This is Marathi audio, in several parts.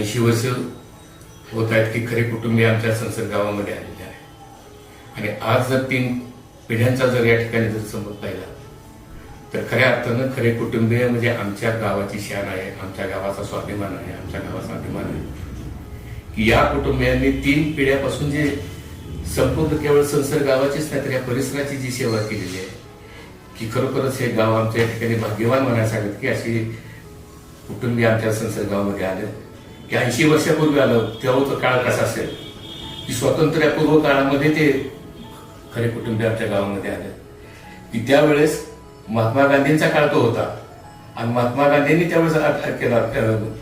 ऐंशी वर्ष होत आहेत की खरे कुटुंबीय आमच्या संसद गावामध्ये आलेले आहे आणि आज जर तीन पिढ्यांचा जर या ठिकाणी जर समोर पाहिला तर खऱ्या अर्थानं खरे कुटुंबीय म्हणजे आमच्या गावाची शान आहे आमच्या गावाचा स्वाभिमान आहे आमच्या गावाचा अभिमान आहे. की या कुटुंबियांनी तीन पिढ्यापासून जे संपूर्ण केवळ संसर्ग गावाचीच नाही तर या परिसराची जी सेवा केलेली आहे की खरोखरच हे गाव आमच्या या ठिकाणी भाग्यवान म्हणायला सांगत की अशी कुटुंबीय आमच्या संसर्ग गावामध्ये आले ऐंशी वर्षापूर्वी आलं तेव्हा तो काळ कसा असेल? की स्वातंत्र्यापूर्व काळामध्ये ते खरे कुटुंबीय आमच्या गावामध्ये आले. की त्यावेळेस महात्मा गांधींचा काळ तो होता. आणि महात्मा गांधींनी त्यावेळेस केला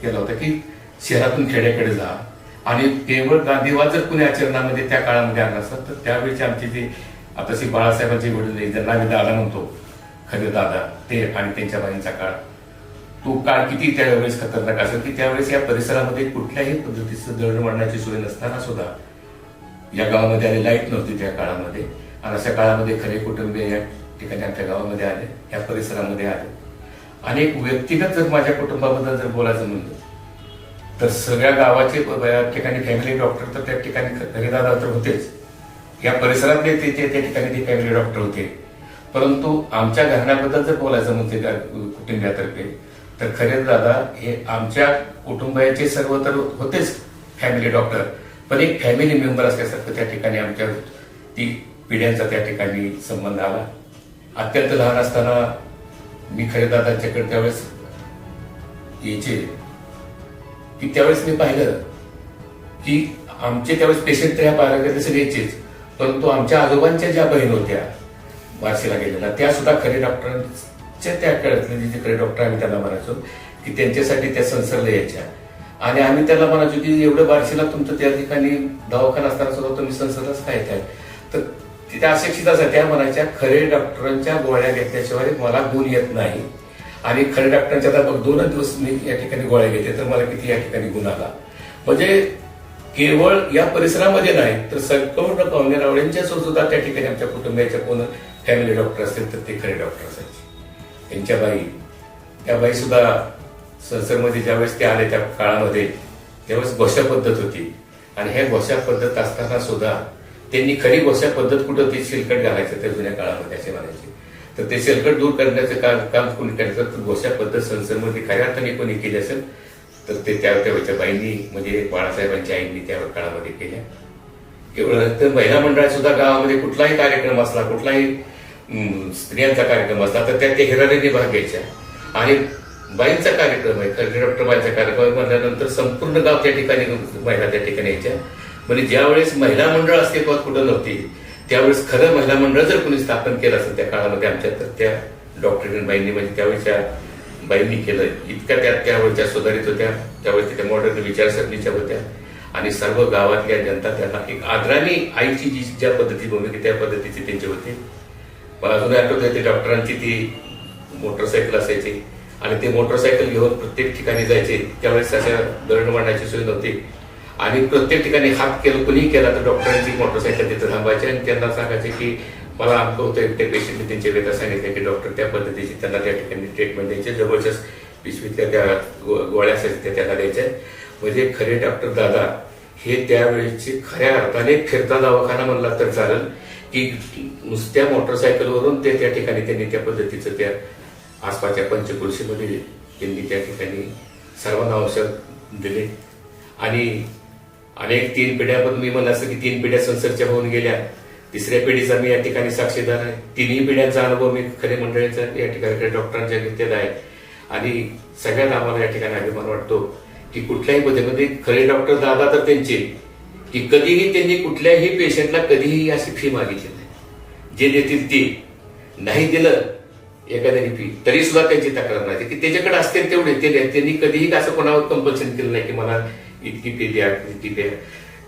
केला होता की शहरातून खेड्याकडे जा. आणि केवळ गांधीवाद जर कुणी आचरणामध्ये त्या काळामध्ये आणला असतात तर त्यावेळेची आमची आता आताशी बाळासाहेबांचे वडील ज्यांना आम्ही दादा म्हणतो खरे दादा ते आणि त्यांच्या बाईंचा काळ. तो काळ किती त्यावेळेस खतरनाक असेल की त्यावेळेस या परिसरामध्ये कुठल्याही पद्धतीचं दळणवळणाची सोय नसताना सुद्धा या गावामध्ये आले. लाइट नव्हती त्या काळामध्ये. आणि अशा काळामध्ये खरे कुटुंबीय या ठिकाणी आमच्या गावामध्ये आले या परिसरामध्ये आले. आणि एक व्यक्तिगत जर माझ्या कुटुंबाबद्दल जर बोलायचं म्हणलं तर सगळ्या गावाचे या ठिकाणी फॅमिली डॉक्टर तर त्या ठिकाणी खरेदादा तर होतेच. या परिसरातले ते त्या ठिकाणी ते फॅमिली डॉक्टर होते. परंतु आमच्या घराण्याबद्दल जर बोलायचं म्हणजे त्या कुटुंबियातर्फे तर खरे दादा हे आमच्या कुटुंबाचे सर्व तर होतेच फॅमिली डॉक्टर पण एक फॅमिली मेंबर असल्यासारखं त्या ठिकाणी आमच्या ती पिढ्यांचा त्या ठिकाणी संबंध आला. अत्यंत लहान असताना मी खरे दादांच्याकडे त्यावेळेस यायचे. की त्यावेळेस मी पाहिलं की आमचे त्यावेळेस पेशंट तर ह्या पाराकडे सगळे यायचेच परंतु आमच्या आजोबांच्या ज्या बहीण होत्या बार्शीला गेलेल्या त्या सुद्धा खरे डॉक्टरांच्या त्या काळातले जे डॉक्टर आम्ही त्यांना म्हणायचो की त्यांच्यासाठी त्या संसर्ग यायच्या. आणि आम्ही त्याला म्हणायचो की एवढं बारशीला तुमचं त्या ठिकाणी दवाखाना असताना सुद्धा तुम्ही संसर्गच काय काय आहे तर त्या अशिक्षित त्या म्हणायच्या खरे डॉक्टरांच्या गोळ्या घेतल्याशिवाय मला गुण येत नाही. आणि खरे डॉक्टरांच्या आता बघ दोनच दिवस मी या ठिकाणी गोळ्या घेते तर मला किती या ठिकाणी गुण आला. म्हणजे केवळ या परिसरामध्ये नाही तर संपूर्ण पाहुणेरावळ्यांच्या सुद्धा त्या ठिकाणी आमच्या कुटुंबियाच्या कोण फॅमिली डॉक्टर असतील तर ते खरे डॉक्टर असायचे. त्यांच्या बाई. त्या बाईसुद्धा संसदमध्ये ज्यावेळेस ते आले त्या काळामध्ये त्यावेळेस घोषा पद्धत होती. आणि ह्या घोषा पद्धत असताना सुद्धा त्यांनी खरी घोषा पद्धत कुठं ती शिलकट घालायचं त्या जुन्या काळामध्ये असे म्हणायचे. तर ते शेलकट दूर करण्याचं काम काम कोणी करायचं? तर घोषा पद्धत संसदमध्ये खऱ्या अर्थाने कोणी केली असेल तर ते त्या त्यावेळेच्या बाईंनी म्हणजे बाळासाहेबांच्या आईंनी त्या काळामध्ये केल्या. केवळ तर महिला मंडळात सुद्धा गावामध्ये कुठलाही कार्यक्रम असला कुठलाही स्त्रियांचा कार्यक्रम असला तर त्या ते हिरारीने भाग घ्यायच्या. आणि बाईंचा कार्यक्रम आहे खरं डॉक्टर बाईंचा कार्यक्रम म्हटल्यानंतर संपूर्ण गाव त्या ठिकाणी महिला त्या ठिकाणी यायच्या. म्हणजे ज्यावेळेस महिला मंडळ अस्तित्वात कुठं नव्हती त्यावेळेस खरं महिला मंडळ जर कोणी स्थापन केलं असेल त्या काळामध्ये आमच्या तर त्या डॉक्टर बाईंनी म्हणजे त्यावेळेच्या बाईंनी केलं इतक्या त्या त्यावेळेच्या सुधारित होत्या. त्यावेळेस त्या मॉडर्न विचारसरणीच्या होत्या. आणि सर्व गावातल्या जनता त्यांना एक आदराने आईची जी ज्या पद्धती भूमिका त्या पद्धतीची त्यांची होती. मला अजून आठवत ते डॉक्टरांची ती मोटरसायकल असायची. आणि ते मोटरसायकल घेऊन प्रत्येक ठिकाणी जायचे. त्यावेळेस अशा मांडण्याची सोय नव्हती. आणि प्रत्येक ठिकाणी हात केलं कुणीही केला तर डॉक्टरांची मोटरसायकल तिथं थांबायचे आणि त्यांना सांगायचे की मला आमचं होतं ते पेशंटने त्यांच्या वेदा सांगितले की डॉक्टर त्या पद्धतीची त्यांना त्या ठिकाणी ट्रीटमेंट द्यायचे. जवळच्याच पिशवीतल्या त्या गो- गोळ्या असायच्या त्या त्यांना द्यायच्या. म्हणजे खरे डॉक्टर दादा हे त्यावेळेचे खऱ्या अर्थाने फिरता दवाखाना म्हणला तर चालेल. की नुसत्या मोटरसायकलवरून ते त्या ठिकाणी त्यांनी त्या पद्धतीचं त्या आसपासच्या पंचकृषीमध्ये त्यांनी त्या ठिकाणी सर्वांना औषध दिले. आणि अनेक तीन पिढ्या पण मी म्हणलं असं की तीन पिढ्या संसर्गच्या होऊन गेल्या. तिसऱ्या पिढीचा मी या ठिकाणी साक्षीदार आहे. तिन्ही पिढ्यांचा अनुभव मी खरे मंडळीचा या ठिकाणी डॉक्टरांच्या घेतलेला आहे. आणि सगळ्यात आम्हाला या ठिकाणी अभिमान वाटतो की कुठल्याही पद्धतीमध्ये खरे डॉक्टर दादा तर त्यांचे. की कधीही त्यांनी कुठल्याही पेशंटला कधीही अशी फी मागितली नाही. जे देतील ती. नाही दिलं एखाद्याने फी. तरी सुद्धा त्यांची तक्रार नाही की त्याच्याकडे असतील तेवढे. ते त्यांनी कधीही असं कोणावर कंपल्शन केलं नाही की मला इतकी फी द्या इतकी द्या.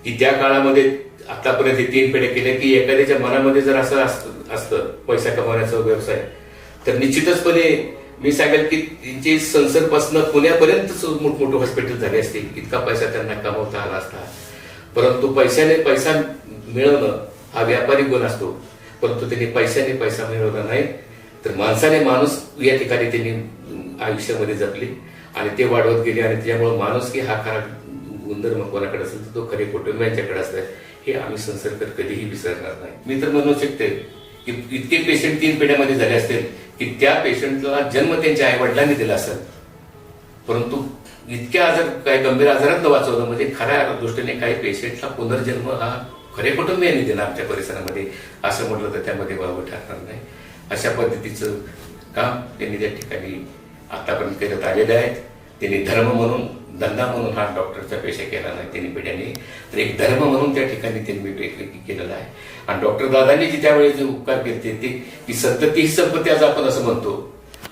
की त्या काळामध्ये आतापर्यंत तीन पेढ्या केल्या की एखाद्याच्या मनामध्ये जर असं असतं असतं पैसा कमावण्याचा व्यवसाय तर निश्चितचपणे मी सांगेल की त्यांची संसदपासून पुण्यापर्यंत मोठमोठे हॉस्पिटल झाले असतील. इतका पैसा त्यांना कमवता आला असता. परंतु पैशाने पैसा मिळवणं हा व्यापारी गुण असतो. परंतु त्यांनी पैशाने पैसा मिळवला नाही तर माणसाने माणूस या ठिकाणी त्यांनी आयुष्यामध्ये जपली आणि ते वाढवत गेले आणि त्यामुळे माणूस की हा खरा गुणधर्म कोणाकडे असेल तर तो खरे कुटुंबियांच्याकडे असतात हे आम्ही संसर्ग कधीही विसरणार नाही. मी तर म्हणू शकते की इतके पेशंट तीन पिढ्यामध्ये झाले असतील की त्या पेशंटला जन्म त्यांच्या आईवडिलांनी दिला असेल. परंतु इतक्या आजार काही गंभीर आजारात वाचवलं म्हणजे खऱ्या दृष्टीने काही पेशंटला पुनर्जन्म हा खरे कुटुंबियांनी दिला आमच्या परिसरामध्ये असं म्हटलं तर त्यामध्ये वावं ठरणार नाही. अशा पद्धतीचं काम त्यांनी त्या ठिकाणी आतापर्यंत करत आलेले आहेत त्यांनी धर्म म्हणून धंदा म्हणून हा डॉक्टरचा पेशा केला नाही त्यांनी पिढ्याने तर एक धर्म म्हणून त्या ठिकाणी त्यांनी पे- केलेला आहे. आणि डॉक्टर दादांनी जी त्यावेळी जे उपकार केले ते की संतती ही संपत्ती आज आपण असं म्हणतो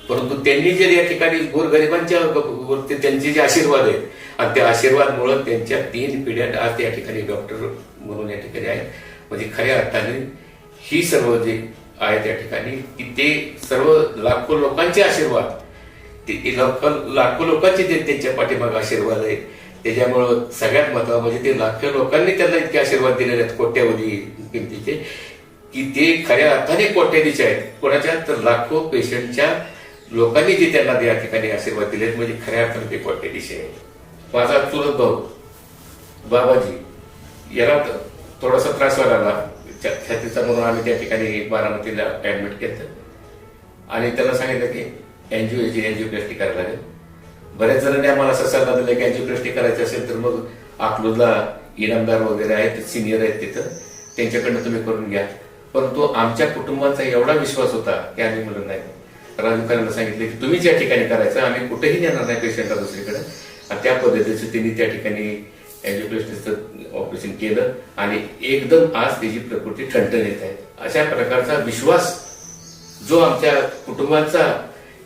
परंतु त्यांनी जे या ठिकाणी गोरगरिबांच्या वरती त्यांचे जे आशीर्वाद आहेत आणि त्या आशीर्वादमुळे त्यांच्या तीन पिढ्या आज या ठिकाणी डॉक्टर म्हणून या ठिकाणी आहेत. म्हणजे खऱ्या अर्थाने ही सर्व जे आहे त्या ठिकाणी की ते सर्व लाखो लोकांचे आशीर्वाद ते लाखो लोकांचे जे त्यांच्या पाठीमागे आशीर्वाद आहेत त्याच्यामुळं सगळ्यात महत्वाचं म्हणजे ते लाखो लोकांनी त्यांना इतके आशीर्वाद दिलेले आहेत कोट्यावधी किमतीचे की ते खऱ्या अर्थाने कोट्याधीचे आहेत. कोणाच्या? तर लाखो पेशंटच्या लोकांनी जे त्यांना त्या ठिकाणी आशीर्वाद दिलेत म्हणजे खऱ्या अर्थाने ते कोट्याधीश आहे माझा चुलत भाऊ बाबाजी याला थोडासा त्रास व्हायला लागला. छातीचा म्हणून आम्ही त्या ठिकाणी बारामतीला ऍडमिट केलं. आणि त्याला सांगितलं की एनजीओची एनजीओप्लास्टी करायला लागेल. बऱ्याच जणांनी आम्हाला असा सल्ला दिला की एनजीओप्लास्टी करायची असेल तर मग अकलूजला इनामदार वगैरे आहेत सिनियर आहेत तिथं. त्यांच्याकडनं तुम्ही करून घ्या. परंतु आमच्या कुटुंबाचा एवढा विश्वास होता की आम्ही मुलं नाही. राजूकरांना सांगितलं की तुम्हीच या ठिकाणी करायचं आम्ही कुठेही नेणार नाही पेशंटला दुसरीकडे. त्या पद्धतीचं त्यांनी त्या ठिकाणी एज्युकेशनिस्टचं ऑपरेशन केलं आणि एकदम आज त्याची प्रकृती ठणठण येत आहे. अशा प्रकारचा विश्वास जो आमच्या कुटुंबाचा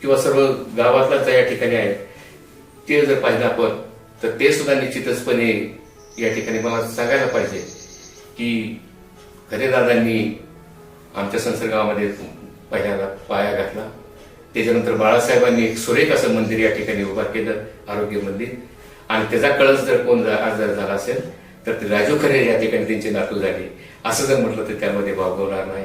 किंवा सर्व गावातला या ठिकाणी आहे ते जर पाहिलं आपण तर ते सुद्धा निश्चितचपणे या ठिकाणी मला सांगायला पाहिजे की खरे दादांनी आमच्या संसर्गामध्ये पहिल्यांदा पाया घातला. त्याच्यानंतर बाळासाहेबांनी एक सुरेख असं मंदिर या ठिकाणी उभा केलं आरोग्य मंदिर. आणि त्याचा कळस जर कोण आजार झाला असेल तर ते राजू खरे या ठिकाणी त्यांची नातू झाली. असं जर म्हटलं तर त्यामध्ये वावगवणार नाही